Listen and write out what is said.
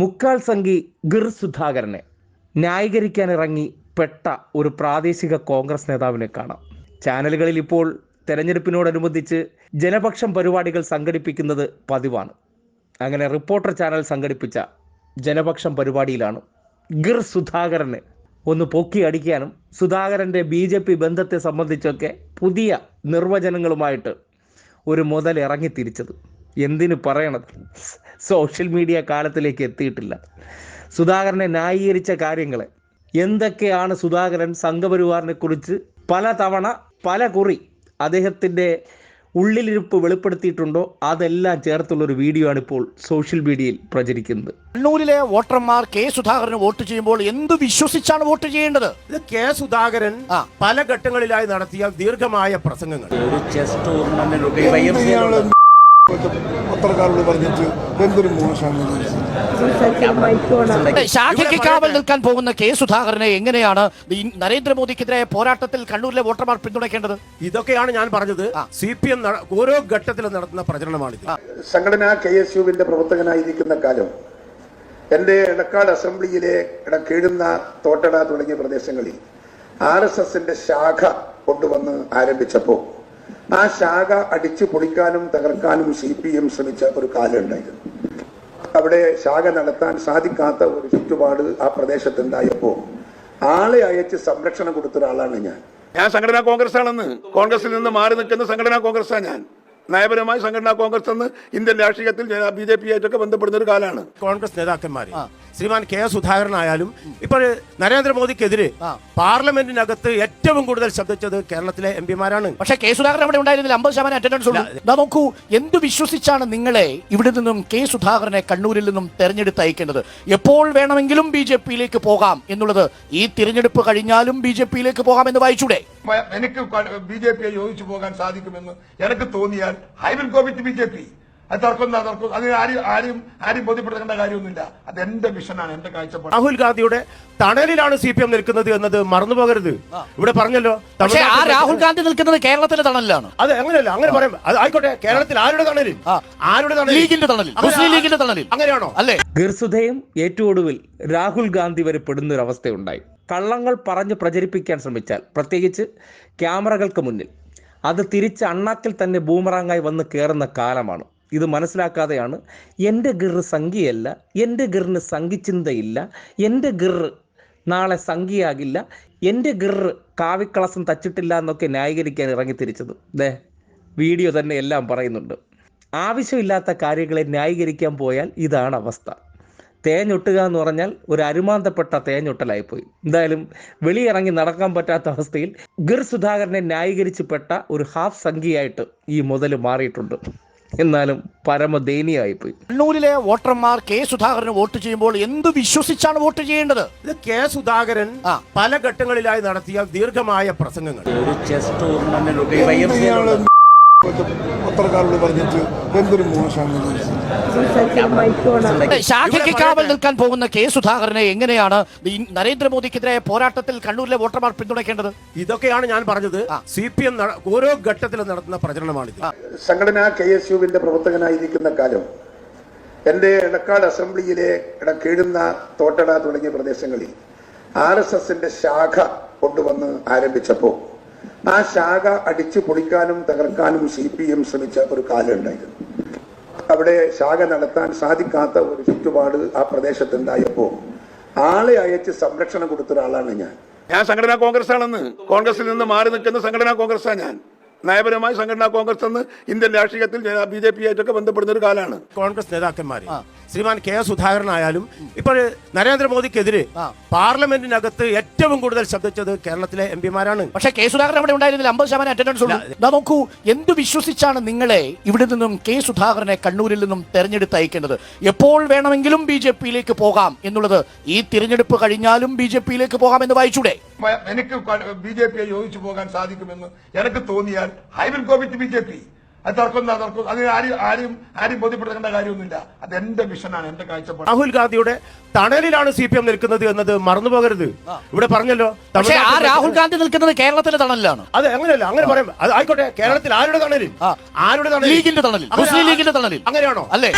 മുക്കാൽ സംഘി ഗിർ സുധാകരനെ ന്യായീകരിക്കാൻ ഇറങ്ങി പെട്ട ഒരു പ്രാദേശിക കോൺഗ്രസ് നേതാവിനെ കാണാം. ചാനലുകളിൽ ഇപ്പോൾ തെരഞ്ഞെടുപ്പിനോടനുബന്ധിച്ച് ജനപക്ഷം പരിപാടികൾ സംഘടിപ്പിക്കുന്നത് പതിവാണ്. അങ്ങനെ റിപ്പോർട്ടർ ചാനൽ സംഘടിപ്പിച്ച ജനപക്ഷം പരിപാടിയിലാണ് ഗിർ സുധാകരനെ ഒന്ന് പൊക്കി അടിക്കാനും സുധാകരന്റെ ബി ജെ പി ബന്ധത്തെ സംബന്ധിച്ചൊക്കെ പുതിയ നിർവചനങ്ങളുമായിട്ട് ഒരു മുതൽ ഇറങ്ങി തിരിച്ചത് എന്തിനു പറയണത്? സോഷ്യൽ മീഡിയ കാലത്തിലേക്ക് എത്തിയിട്ടില്ല. സുധാകരനെ ന്യായീകരിച്ച കാര്യങ്ങളെ. എന്തൊക്കെയാണ് സുധാകരൻ സംഘപരിവാറിനെ കുറിച്ച് പല തവണ പല കുറി അദ്ദേഹത്തിന്റെ ഉള്ളിലിരുപ്പ് വെളിപ്പെടുത്തിയിട്ടുണ്ടോ? അതെല്ലാം ചേർത്തുള്ളൊരു വീഡിയോ ആണ് ഇപ്പോൾ സോഷ്യൽ മീഡിയയിൽ പ്രചരിക്കുന്നത്. കണ്ണൂരിലെ വോട്ടർമാർ കെ സുധാകരന് വോട്ട് ചെയ്യുമ്പോൾ എന്ത് വിശ്വസിച്ചാണ് വോട്ട് ചെയ്യേണ്ടത്? ഇത് കെ സുധാകരൻ പല ഘട്ടങ്ങളിലായി നടത്തിയ ദീർഘമായ പ്രസംഗങ്ങൾ. ഒരു ചെസ് പത്രക്കാരോട് പറഞ്ഞിട്ട് എന്തൊരു മോശമാണ് ശാഖയ്ക്ക് കാവൽ നിൽക്കാൻ പോകുന്ന കെ സുധാകരനെ എങ്ങനെയാണ് നരേന്ദ്രമോദിക്കെതിരായ പോരാട്ടത്തിൽ കണ്ണൂരിലെ വോട്ടർമാർ പിന്തുണയ്ക്കേണ്ടത്? ഇതൊക്കെയാണ് ഞാൻ പറഞ്ഞത്. സി പി എം ഓരോ ഘട്ടത്തിലും നടത്തുന്ന പ്രചരണമാണിത്. സംഘടന കെ എസ് യുവിന്റെ പ്രവർത്തകനായിരിക്കുന്ന കാലം എന്റെ എടക്കാട് അസംബ്ലിയിലെ ഇട- കീഴുന്ന തോട്ടട തുടങ്ങിയ പ്രദേശങ്ങളിൽ ആർ എസ് എസിന്റെ ശാഖ കൊണ്ടുവന്ന് ആരംഭിച്ചപ്പോൾ ആ ശാഖ അടിച്ചു പൊളിക്കാനും തകർക്കാനും സി പി എം ശ്രമിച്ച ഒരു കാലം ഉണ്ടായിരുന്നു. അവിടെ ശാഖ നടത്താൻ സാധിക്കാത്ത ഒരു ചുറ്റുപാട് ആ പ്രദേശത്തുണ്ടായപ്പോൾ ആളെ അയച്ച് സംരക്ഷണം കൊടുത്ത ഒരാളാണ് ഞാൻ. ഞാൻ സംഘടനാ കോൺഗ്രസ് ആണെന്ന് കോൺഗ്രസിൽ നിന്ന് മാറി നിൽക്കുന്ന സംഘടനാ കോൺഗ്രസ്സാണ് ഞാൻ. നയപരമായി സംഘടനാ കോൺഗ്രസ് എന്ന് ഇന്ത്യൻ രാഷ്ട്രീയത്തിൽ ബി ജെ പി ആയിട്ടൊക്കെ ബന്ധപ്പെടുന്ന ഒരു കാലമാണ്. കോൺഗ്രസ് നേതാക്കന്മാര്. ശ്രീമാൻ കെ സുധാകരനായാലും ഇപ്പോൾ നരേന്ദ്രമോദിക്കെതിരെ. പാർലമെന്റിനകത്ത് ഏറ്റവും കൂടുതൽ ശബ്ദിച്ചത് കേരളത്തിലെ എം പിമാരാണ്. പക്ഷെ കെ സുധാകരൻ അവിടെ ഉണ്ടായിരുന്നില്ല. അമ്പത് ശതമാനം അറ്റൻഡൻസ് ഉള്ളൂ. ദാ നോക്കൂ എന്ത് വിശ്വസിച്ചാണ് നിങ്ങളെ ഇവിടെ നിന്നും കെ സുധാകരനെ കണ്ണൂരിൽ നിന്നും തെരഞ്ഞെടുത്ത് അയക്കേണ്ടത്? എപ്പോൾ വേണമെങ്കിലും ബി ജെ പിയിലേക്ക് പോകാം എന്നുള്ളത് ഈ തിരഞ്ഞെടുപ്പ് കഴിഞ്ഞാലും ബി ജെ പിയിലേക്ക് പോകാമെന്ന് വായിച്ചൂടെ? എനിക്ക് ബി ജെ പിയെ യോജിച്ചു പോകാൻ സാധിക്കുമെന്ന് എനിക്ക് തോന്നിയാൽ I will go with B J P. അത് തർക്കം തർക്കം അതിന് ആരും ആരും ആരും ബോധ്യപ്പെടുത്തേണ്ട കാര്യമൊന്നുമില്ല. അത് എന്റെ മിഷനാണ് എന്റെ കാഴ്ചപ്പാട്. രാഹുൽ ഗാന്ധിയുടെ തണലിലാണ് സി പി എം നിൽക്കുന്നത് എന്നത് മറന്നുപോകരുത്. ഇവിടെ പറഞ്ഞല്ലോ പക്ഷേ ആ രാഹുൽ ഗാന്ധി നിൽക്കുന്നത് കേരളത്തിലെ തണലിലാണ്. അത് അങ്ങനെയല്ല അങ്ങനെ പറയാം. അത് ആയിക്കോട്ടെ കേരളത്തിൽ ആരുടെ തണലിൽ? ആരുടെ തണലിൽ? ലീഗിന്റെ തണലിൽ മുസ്ലിം ലീഗിന്റെ തണലിൽ. അങ്ങനെയാണോ? അല്ലേ? ഗിർസുധയും ഏറ്റവും ഒടുവിൽ രാഹുൽ ഗാന്ധി വരെ പെടുന്ന ഒരു അവസ്ഥയുണ്ടായി കള്ളങ്ങൾ പറഞ്ഞ് പ്രചരിപ്പിക്കാൻ ശ്രമിച്ചാൽ പ്രത്യേകിച്ച് ക്യാമറകൾക്ക് മുന്നിൽ അത് തിരിച്ച് അണ്ണാക്കിൽ തന്നെ ബൂമറാങ്ങായി വന്ന് കയറുന്ന കാലമാണ്. ഇത് മനസ്സിലാക്കാതെയാണ് എന്റെ ഗിർ സംഖ്യയല്ല എന്റെ ഗിറിന് സംഖ്യചിന്തയില്ല എന്റെ ഗിർ നാളെ സംഖ്യയാകില്ല എന്റെ ഗിർ കാവിക്കളസം തച്ചിട്ടില്ല എന്നൊക്കെ ന്യായീകരിക്കാൻ ഇറങ്ങി തിരിച്ചത് ദേ വീഡിയോ തന്നെ എല്ലാം പറയുന്നുണ്ട്. ആവശ്യമില്ലാത്ത കാര്യങ്ങളെ ന്യായീകരിക്കാൻ പോയാൽ ഇതാണ് അവസ്ഥ. തേഞ്ഞൊട്ടുക എന്ന് പറഞ്ഞാൽ ഒരു അരുമാന്തപ്പെട്ട തേഞ്ഞൊട്ടലായിപ്പോയി. എന്തായാലും വെളിയിറങ്ങി നടക്കാൻ പറ്റാത്ത അവസ്ഥയിൽ ഗിർ സുധാകരനെ ന്യായീകരിച്ച് പെട്ട ഒരു ഹാഫ് സംഖ്യയായിട്ട് ഈ മുതൽ മാറിയിട്ടുണ്ട്. എന്നാലും പരമദയനീയമായിപ്പോയി കണ്ണൂരിലെ വോട്ടർമാർ കെ സുധാകരന് വോട്ട് ചെയ്യുമ്പോൾ എന്ത് വിശ്വസിച്ചാണ് വോട്ട് ചെയ്യേണ്ടത്? ഇത് കെ സുധാകരൻ പല ഘട്ടങ്ങളിലായി നടത്തിയ ദീർഘമായ പ്രസംഗങ്ങൾ. ഒരു ചെസ് ടൂർണമെന്റ് പത്രക്കാരോട് പറഞ്ഞിട്ട് എന്തൊരു മോശമാണ് ശാഖയ്ക്ക് കാവൽ നിൽക്കാൻ പോകുന്ന കെ സുധാകരനെ എങ്ങനെയാണ് ഈ നരേന്ദ്രമോദിക്കെതിരായ പോരാട്ടത്തിൽ കണ്ണൂരിലെ വോട്ടർമാർ പിന്തുണയ്ക്കേണ്ടത്? ഇതൊക്കെയാണ് ഞാൻ പറഞ്ഞത്. സി പി എം ഓരോ ഘട്ടത്തിലും നടത്തുന്ന പ്രചരണമാണിത് സംഘടന കെ എസ് യുവിന്റെ പ്രവർത്തകനായിരിക്കുന്ന കാലം എന്റെ എടക്കാട് അസംബ്ലിയിലെ ഇടക്കീഴുന്ന കീഴുന്ന തോട്ടട തുടങ്ങിയ പ്രദേശങ്ങളിൽ ആർ എസ് എസിന്റെ ശാഖ കൊണ്ടുവന്ന് ആരംഭിച്ചപ്പോൾ ആ ശാഖ അടിച്ചു പൊളിക്കാനും തകർക്കാനും സി പി എം ശ്രമിച്ച ഒരു കാലം ഉണ്ടായിരുന്നു. അവിടെ ശാഖ നടത്താൻ സാധിക്കാത്ത ഒരു ചുറ്റുപാട് ആ പ്രദേശത്തുണ്ടായപ്പോൾ ആളെ അയച്ച് സംരക്ഷണം കൊടുത്ത ഒരാളാണ് ഞാൻ. ഞാൻ സംഘടനാ കോൺഗ്രസ് ആണെന്ന് കോൺഗ്രസിൽ നിന്ന് മാറി നിൽക്കുന്ന സംഘടനാ കോൺഗ്രസ്സാണ് ഞാൻ. നയപരമായി സംഘടനാ കോൺഗ്രസ് എന്ന് ഇന്ത്യൻ രാഷ്ട്രീയത്തിൽ ബി ജെ പി ആയിട്ടൊക്കെ ബന്ധപ്പെടുന്ന ഒരു കാലമാണ് കോൺഗ്രസ് നേതാക്കന്മാർ ശ്രീമാൻ കെ സുധാകരനായാലും ഇപ്പോൾ നരേന്ദ്രമോദിക്കെതിരെ. പാർലമെന്റിനകത്ത് ഏറ്റവും കൂടുതൽ ശബ്ദിച്ചത് കേരളത്തിലെ എം പിമാരാണ്. പക്ഷേ കെ സുധാകരൻ അവിടെ ഉണ്ടായിരുന്നില്ല. അമ്പത് ശതമാനം അറ്റൻഡൻസ് ഉള്ളൂ. നോക്കൂ എന്ത് വിശ്വസിച്ചാണ് നിങ്ങളെ ഇവിടെ നിന്നും കെ സുധാകരനെ കണ്ണൂരിൽ നിന്നും തെരഞ്ഞെടുത്ത് അയക്കേണ്ടത് എപ്പോൾ വേണമെങ്കിലും ബി ജെ പിയിലേക്ക് പോകാം എന്നുള്ളത് ഈ തിരഞ്ഞെടുപ്പ് കഴിഞ്ഞാലും ബി ജെ പിയിലേക്ക് പോകാമെന്ന് വായിച്ചൂടെ? എനിക്ക് ബി ജെ പിയെ യോജിച്ചു പോകാൻ സാധിക്കുമെന്ന് എനിക്ക് തോന്നിയാൽ I will go with B J P. അത് തർക്കം തർക്കം അതിന് ആരും ആരും ആരും ബോധ്യപ്പെടുത്തേണ്ട കാര്യമൊന്നുമില്ല. അത് എന്റെ മിഷനാണ് എന്റെ കാഴ്ചപ്പാട് രാഹുൽ ഗാന്ധിയുടെ തണലിലാണ് സി പി എം നിൽക്കുന്നത് എന്നത് മറന്നുപോകരുത്. ഇവിടെ പറഞ്ഞല്ലോ പക്ഷേ ആ രാഹുൽ ഗാന്ധി നിൽക്കുന്നത് കേരളത്തിലെ തണലിലാണ്. അത് അങ്ങനെയല്ല അങ്ങനെ പറയാം. അത് ആയിക്കോട്ടെ കേരളത്തിൽ ആരുടെ തണലിൽ? ആരുടെ തണലിൽ? ലീഗിന്റെ തണലിൽ. മുസ്ലിം ലീഗിന്റെ തണലിൽ. അങ്ങനെയാണോ? അല്ലേ?